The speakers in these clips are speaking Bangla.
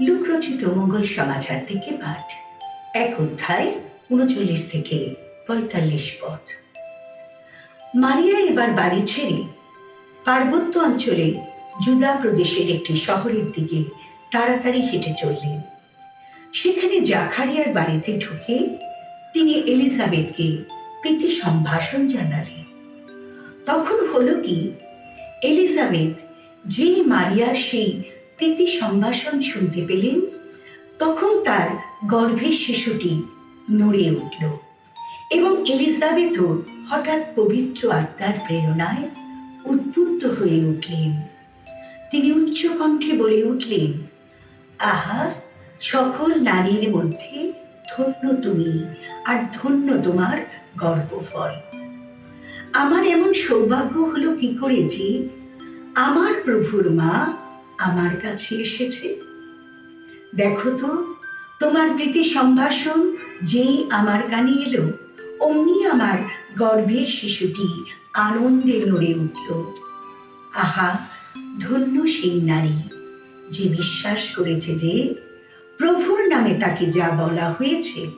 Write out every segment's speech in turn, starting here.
লুকরচিত মঙ্গল সমাচার থেকে পাঠ। এক অধ্যায় উনচল্লিশ থেকে পঁয়তাল্লিশ পদ মারিয়া এবার বাড়ি ছেড়ে পার্বত্য অঞ্চলে জুদা প্রদেশের একটি শহরের দিকে তাড়াতাড়ি হেঁটে চললেন। সেখানে জাখারিয়ার বাড়িতে ঢুকে তিনি এলিজাবেথকে প্রীতি সম্ভাষণ জানালেন। তখন হলো কি, এলিজাবেথ যেই মারিয়া সেই প্রীতি সম্ভাষণ শুনতে পেলেন, তখন তার গর্ভের শিশুটি নড়ে উঠল এবং এলিজাবেথও হঠাৎ পবিত্র আত্মার প্রেরণায় উদ্বুদ্ধ হয়ে উঠলেন। তিনি উচ্চ কণ্ঠে বলে উঠলেন, আহা, সকল নারীর মধ্যে ধন্য তুমি আর ধন্য তোমার গর্ভফল। আমার এমন সৌভাগ্য হলো কি করে যে আমার প্রভুর মা আমার কাছে এসেছে। দেখো তো, তোমার প্রীতি সম্ভাষণ যেই আমার কানে এলো, অমনি আমার গর্ভের শিশুটি আনন্দে নড়ে উঠল। আহা, ধন্য সেই নারী যে বিশ্বাস করেছে যে প্রভুর নামে তাকে যা বলা হয়েছে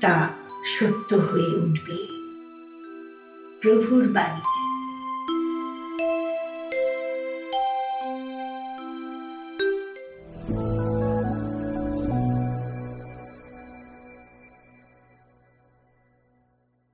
তা সত্য হয়ে উঠবে। প্রভুর বাণী।